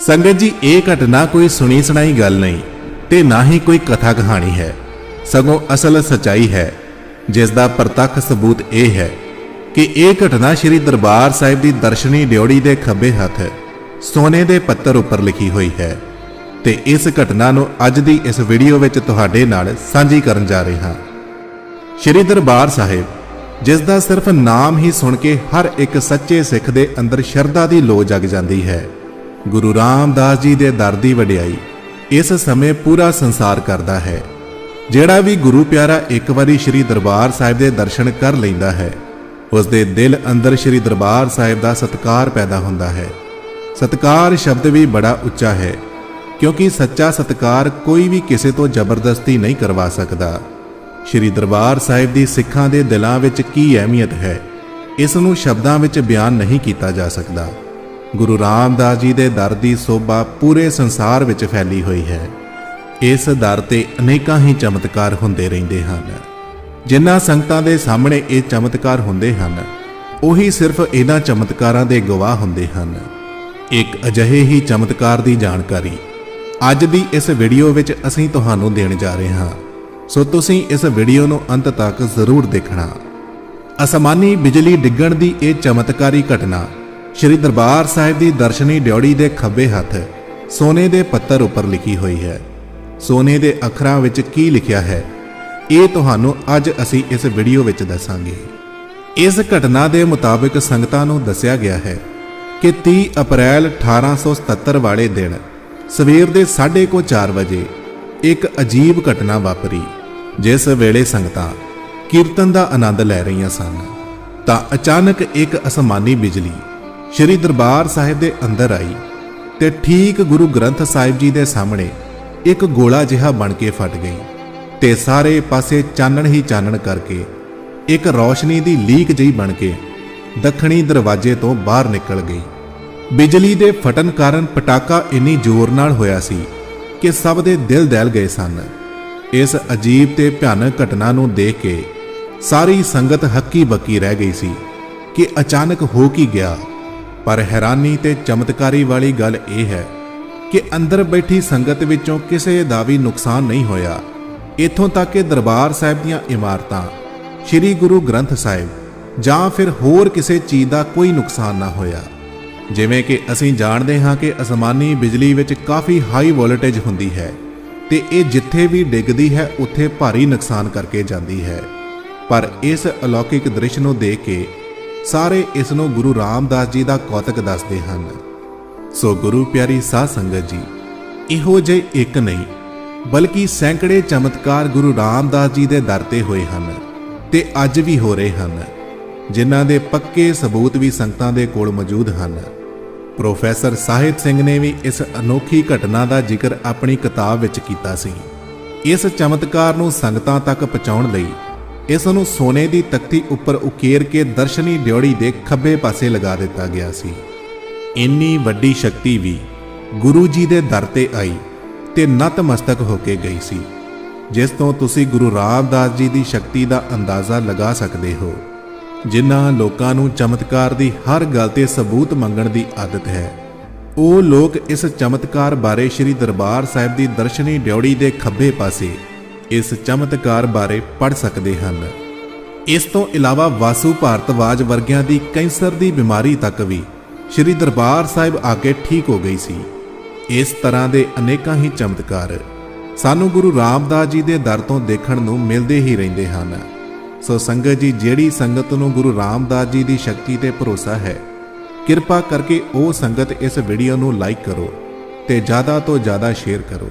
ਸੰਗਤ ਜੀ, ਇਹ ਘਟਨਾ ਕੋਈ ਸੁਣੀ ਸੁਣਾਈ ਗੱਲ ਨਹੀਂ ਤੇ ਨਾ ਹੀ ਕੋਈ ਕਥਾ ਕਹਾਣੀ ਹੈ। ਸਗੋਂ ਅਸਲ ਸਚਾਈ ਹੈ। ਜਿਸ ਦਾ ਪ੍ਰਤੱਖ ਸਬੂਤ ਇਹ ਹੈ ਕਿ ਇਹ ਘਟਨਾ ਸ੍ਰੀ ਦਰਬਾਰ ਸਾਹਿਬ ਦੀ ਦਰਸ਼ਨੀ ਡਿਉੜੀ ਦੇ ਖੱਬੇ ਹੱਥ ਸੋਨੇ ਦੇ ਪੱਤਰ ਉੱਪਰ ਲਿਖੀ ਹੋਈ ਹੈ ਤੇ ਇਸ ਘਟਨਾ ਨੂੰ ਅੱਜ ਦੀ ਇਸ ਵੀਡੀਓ ਵਿੱਚ ਤੁਹਾਡੇ ਨਾਲ ਸਾਂਝੀ ਕਰਨ ਜਾ ਰਹੇ ਹਾਂ। ਸ਼੍ਰੀ ਦਰਬਾਰ ਸਾਹਿਬ, ਜਿਸ ਦਾ ਸਿਰਫ ਨਾਮ ਹੀ ਸੁਣ ਕੇ ਹਰ ਇੱਕ ਸੱਚੇ ਸਿੱਖ ਦੇ ਅੰਦਰ ਸ਼ਰਧਾ ਦੀ ਲੋ ਜਗ ਜਾਂਦੀ ਹੈ ਗੁਰੂ ਰਾਮਦਾਸ ਜੀ ਦੇ ਦਰ ਦੀ ਵਡਿਆਈ ਇਸ ਸਮੇਂ ਪੂਰਾ ਸੰਸਾਰ ਕਰਦਾ ਹੈ। ਜਿਹੜਾ ਵੀ ਗੁਰੂ ਪਿਆਰਾ ਇੱਕ ਵਾਰੀ ਸ਼੍ਰੀ ਦਰਬਾਰ ਸਾਹਿਬ ਦੇ ਦਰਸ਼ਨ ਕਰ ਲੈਂਦਾ ਹੈ ਉਸ ਦੇ ਦਿਲ ਅੰਦਰ ਸ਼੍ਰੀ ਦਰਬਾਰ ਸਾਹਿਬ ਦਾ ਸਤਕਾਰ ਪੈਦਾ ਹੁੰਦਾ ਹੈ। ਸਤਕਾਰ ਸ਼ਬਦ ਵੀ ਬੜਾ ਉੱਚਾ ਹੈ, ਕਿਉਂਕਿ ਸੱਚਾ ਸਤਕਾਰ ਕੋਈ ਵੀ ਕਿਸੇ ਤੋਂ ਜ਼ਬਰਦਸਤੀ ਨਹੀਂ ਕਰਵਾ ਸਕਦਾ। ਸ਼੍ਰੀ ਦਰਬਾਰ ਸਾਹਿਬ ਦੀ ਸਿੱਖਾਂ ਦੇ ਦਿਲਾਂ ਵਿੱਚ ਕੀ ਅਹਿਮੀਅਤ ਹੈ, ਇਸ ਨੂੰ ਸ਼ਬਦਾਂ ਵਿੱਚ ਬਿਆਨ ਨਹੀਂ ਕੀਤਾ ਜਾ ਸਕਦਾ। ਗੁਰੂ ਰਾਮਦਾਸ ਜੀ ਦੇ ਦਰ ਦੀ ਸੋਭਾ ਪੂਰੇ ਸੰਸਾਰ ਵਿੱਚ ਫੈਲੀ ਹੋਈ ਹੈ। ਇਸ ਦਰ ਤੇ ਅਨੇਕਾਂ ਹੀ ਚਮਤਕਾਰ ਹੁੰਦੇ ਰਹਿੰਦੇ ਹਨ। ਜਿਨ੍ਹਾਂ ਸੰਗਤਾਂ ਦੇ ਸਾਹਮਣੇ ਇਹ ਚਮਤਕਾਰ ਹੁੰਦੇ ਹਨ, ਉਹੀ ਸਿਰਫ ਇਹਨਾਂ ਚਮਤਕਾਰਾਂ ਦੇ ਗਵਾਹ ਹੁੰਦੇ ਹਨ। ਇੱਕ ਅਜਿਹੇ ਹੀ ਚਮਤਕਾਰ ਦੀ ਜਾਣਕਾਰੀ ਅੱਜ ਦੀ ਇਸ ਵੀਡੀਓ ਵਿੱਚ ਅਸੀਂ ਤੁਹਾਨੂੰ ਦੇਣ ਜਾ ਰਹੇ ਹਾਂ। ਸੋ ਤੁਸੀਂ ਇਸ ਵੀਡੀਓ ਨੂੰ ਅੰਤ ਤੱਕ ਜ਼ਰੂਰ ਦੇਖਣਾ। ਅਸਮਾਨੀ ਬਿਜਲੀ ਡਿੱਗਣ ਦੀ ਇਹ ਚਮਤਕਾਰੀ ਘਟਨਾ ਸ੍ਰੀ ਦਰਬਾਰ ਸਾਹਿਬ ਦੀ ਦਰਸ਼ਨੀ ਡਿਉੜੀ ਦੇ ਖੱਬੇ ਹੱਥ ਸੋਨੇ ਦੇ ਪੱਤਰ ਉੱਪਰ ਲਿਖੀ ਹੋਈ ਹੈ। ਸੋਨੇ ਦੇ ਅੱਖਰਾਂ ਵਿੱਚ ਕੀ ਲਿਖਿਆ ਹੈ? ਇਹ ਤੁਹਾਨੂੰ ਅੱਜ ਅਸੀਂ ਇਸ ਵੀਡੀਓ ਵਿੱਚ ਦੱਸਾਂਗੇ। ਇਸ ਘਟਨਾ ਦੇ ਮੁਤਾਬਕ ਸੰਗਤਾਂ ਨੂੰ ਦੱਸਿਆ ਗਿਆ ਹੈ ਕਿ 30 ਅਪ੍ਰੈਲ 1877 ਵਾਲੇ ਦਿਨ ਸਵੇਰ ਦੇ 4:30 ਵਜੇ ਇੱਕ ਅਜੀਬ ਘਟਨਾ ਵਾਪਰੀ, ਜਿਸ ਵੇਲੇ ਸੰਗਤਾਂ ਕੀਰਤਨ ਦਾ ਆਨੰਦ ਲੈ ਰਹੀਆਂ ਸਨ। ਤਾਂ ਅਚਾਨਕ ਇੱਕ ਅਸਮਾਨੀ ਬਿਜਲੀ ਸ੍ਰੀ ਦਰਬਾਰ ਸਾਹਿਬ ਦੇ ਅੰਦਰ ਆਈ ਤੇ ਠੀਕ ਗੁਰੂ ਗ੍ਰੰਥ ਸਾਹਿਬ ਜੀ ਦੇ ਸਾਹਮਣੇ ਇੱਕ ਗੋਲਾ ਜਿਹਾ ਬਣ ਕੇ ਫਟ ਗਈ ਤੇ ਸਾਰੇ ਪਾਸੇ ਚਾਨਣ ਹੀ ਚਾਨਣ ਕਰਕੇ ਇੱਕ ਰੌਸ਼ਨੀ ਦੀ ਲੀਕ ਜਿਹੀ ਬਣ ਕੇ ਦੱਖਣੀ ਦਰਵਾਜ਼ੇ ਤੋਂ ਬਾਹਰ ਨਿਕਲ ਗਈ। ਬਿਜਲੀ ਦੇ ਫਟਣ ਕਾਰਨ ਪਟਾਕਾ ਇੰਨੀ ਜ਼ੋਰ ਨਾਲ ਹੋਇਆ ਸੀ ਕਿ ਸਭ ਦੇ ਦਿਲ ਦਹਿਲ ਗਏ ਸਨ। ਇਸ ਅਜੀਬ ਤੇ ਭਿਆਨਕ ਘਟਨਾ ਨੂੰ ਦੇਖ ਕੇ ਸਾਰੀ ਸੰਗਤ ਹੱਕੀ ਬੱਕੀ ਰਹਿ ਗਈ ਸੀ ਕਿ ਅਚਾਨਕ ਹੋ ਕੀ ਗਿਆ ਪਰ ਹੈਰਾਨੀ ਤੇ ਚਮਤਕਾਰੀ ਵਾਲੀ ਗੱਲ ਇਹ ਹੈ ਕਿ ਅੰਦਰ ਬੈਠੀ ਸੰਗਤ ਵਿੱਚੋਂ ਕਿਸੇ ਦਾ ਵੀ ਨੁਕਸਾਨ ਨਹੀਂ ਹੋਇਆ। ਇੱਥੋਂ ਤੱਕ ਕਿ ਦਰਬਾਰ ਸਾਹਿਬ ਦੀਆਂ ਇਮਾਰਤਾਂ, ਸ੍ਰੀ ਗੁਰੂ ਗ੍ਰੰਥ ਸਾਹਿਬ ਜਾਂ ਫਿਰ ਹੋਰ ਕਿਸੇ ਚੀਜ਼ ਦਾ ਕੋਈ ਨੁਕਸਾਨ ਨਾ ਹੋਇਆ। ਜਿਵੇਂ ਕਿ ਅਸੀਂ ਜਾਣਦੇ ਹਾਂ ਕਿ ਅਸਮਾਨੀ ਬਿਜਲੀ ਵਿੱਚ ਕਾਫੀ ਹਾਈ ਵੋਲਟੇਜ ਹੁੰਦੀ ਹੈ ਤੇ ਇਹ ਜਿੱਥੇ ਵੀ ਡਿੱਗਦੀ ਹੈ, ਉੱਥੇ ਭਾਰੀ ਨੁਕਸਾਨ ਕਰਕੇ ਜਾਂਦੀ ਹੈ। ਪਰ ਇਸ ਅਲੌਕਿਕ ਦ੍ਰਿਸ਼ ਨੂੰ ਦੇਖ ਕੇ ਸਾਰੇ ਇਸ ਨੂੰ ਗੁਰੂ ਰਾਮਦਾਸ ਜੀ ਦਾ ਕੌਤਕ ਦੱਸਦੇ ਹਨ। ਸੋ ਗੁਰੂ ਪਿਆਰੀ ਸਾਧ ਸੰਗਤ ਜੀ, ਇਹੋ ਜੇ ਇੱਕ ਨਹੀਂ, ਬਲਕਿ ਸੈਂਕੜੇ ਚਮਤਕਾਰ ਗੁਰੂ ਰਾਮਦਾਸ ਜੀ ਦੇ ਦਰ ਤੇ ਹੋਏ ਹਨ ਤੇ ਅੱਜ ਵੀ ਹੋ ਰਹੇ ਹਨ, ਜਿਨ੍ਹਾਂ ਦੇ ਪੱਕੇ ਸਬੂਤ ਵੀ ਸੰਗਤਾਂ ਦੇ ਕੋਲ ਮੌਜੂਦ ਹਨ। ਪ੍ਰੋਫੈਸਰ ਸਾਹਿਬ ਸਿੰਘ ਨੇ ਵੀ ਇਸ ਅਨੋਖੀ ਘਟਨਾ ਦਾ ਜ਼ਿਕਰ ਆਪਣੀ ਕਿਤਾਬ ਵਿੱਚ ਕੀਤਾ ਸੀ। ਇਸ ਚਮਤਕਾਰ ਨੂੰ ਸੰਗਤਾਂ ਤੱਕ ਪਹੁੰਚਾਉਣ ਲਈ ਇਸ ਨੂੰ ਸੋਨੇ ਦੀ ਤਖਤੀ ਉੱਪਰ ਉਕੇਰ ਕੇ ਦਰਸ਼ਨੀ ਡਿਉੜੀ ਦੇ ਖੱਬੇ ਪਾਸੇ ਲਗਾ ਦਿੱਤਾ ਗਿਆ ਸੀ। ਇੰਨੀ ਵੱਡੀ ਸ਼ਕਤੀ ਵੀ ਗੁਰੂ ਜੀ ਦੇ ਦਰ ਤੇ ਆਈ ਤੇ ਨਤਮਸਤਕ ਹੋ ਕੇ ਗਈ ਸੀ, ਜਿਸ ਤੋਂ ਤੁਸੀਂ ਗੁਰੂ ਰਾਮਦਾਸ ਜੀ ਦੀ ਸ਼ਕਤੀ ਦਾ ਅੰਦਾਜ਼ਾ ਲਗਾ ਸਕਦੇ ਹੋ, ਜਿਨ੍ਹਾਂ ਲੋਕਾਂ ਨੂੰ ਚਮਤਕਾਰ ਦੀ ਹਰ ਗੱਲ ਤੇ ਸਬੂਤ ਮੰਗਣ ਦੀ ਆਦਤ ਹੈ। ਉਹ ਲੋਕ ਇਸ ਚਮਤਕਾਰ ਬਾਰੇ ਸ੍ਰੀ ਦਰਬਾਰ ਸਾਹਿਬ ਦੀ ਦਰਸ਼ਨੀ ਡਿਉੜੀ ਦੇ ਖੱਬੇ ਪਾਸੇ ਇਸ ਚਮਤਕਾਰ ਬਾਰੇ ਪੜ ਸਕਦੇ ਹਨ। ਇਸ ਤੋਂ ਇਲਾਵਾ ਵਾਸੂ ਭਾਰਤਵਾਜ ਵਰਗਿਆਂ ਦੀ ਕੈਂਸਰ ਦੀ ਬਿਮਾਰੀ ਤੱਕ ਵੀ ਸ੍ਰੀ ਦਰਬਾਰ ਸਾਹਿਬ ਆ ਕੇ ਠੀਕ ਹੋ ਗਈ ਸੀ। ਇਸ ਤਰ੍ਹਾਂ ਦੇ ਅਨੇਕਾਂ ਹੀ ਚਮਤਕਾਰ ਸਾਨੂੰ ਗੁਰੂ ਰਾਮਦਾਸ ਜੀ ਦੇ ਦਰ ਤੋਂ ਦੇਖਣ ਨੂੰ ਮਿਲਦੇ ਹੀ ਰਹਿੰਦੇ ਹਨ। ਸੋ ਸੰਗਤ ਜੀ, ਜਿਹੜੀ ਸੰਗਤ ਨੂੰ ਗੁਰੂ ਰਾਮਦਾਸ ਜੀ ਦੀ ਸ਼ਕਤੀ ਤੇ ਭਰੋਸਾ ਹੈ, ਕਿਰਪਾ ਕਰਕੇ ਉਹ ਸੰਗਤ ਇਸ ਵੀਡੀਓ ਨੂੰ ਲਾਈਕ ਕਰੋ ਤੇ ਜ਼ਿਆਦਾ ਤੋਂ ਜ਼ਿਆਦਾ ਸ਼ੇਅਰ ਕਰੋ।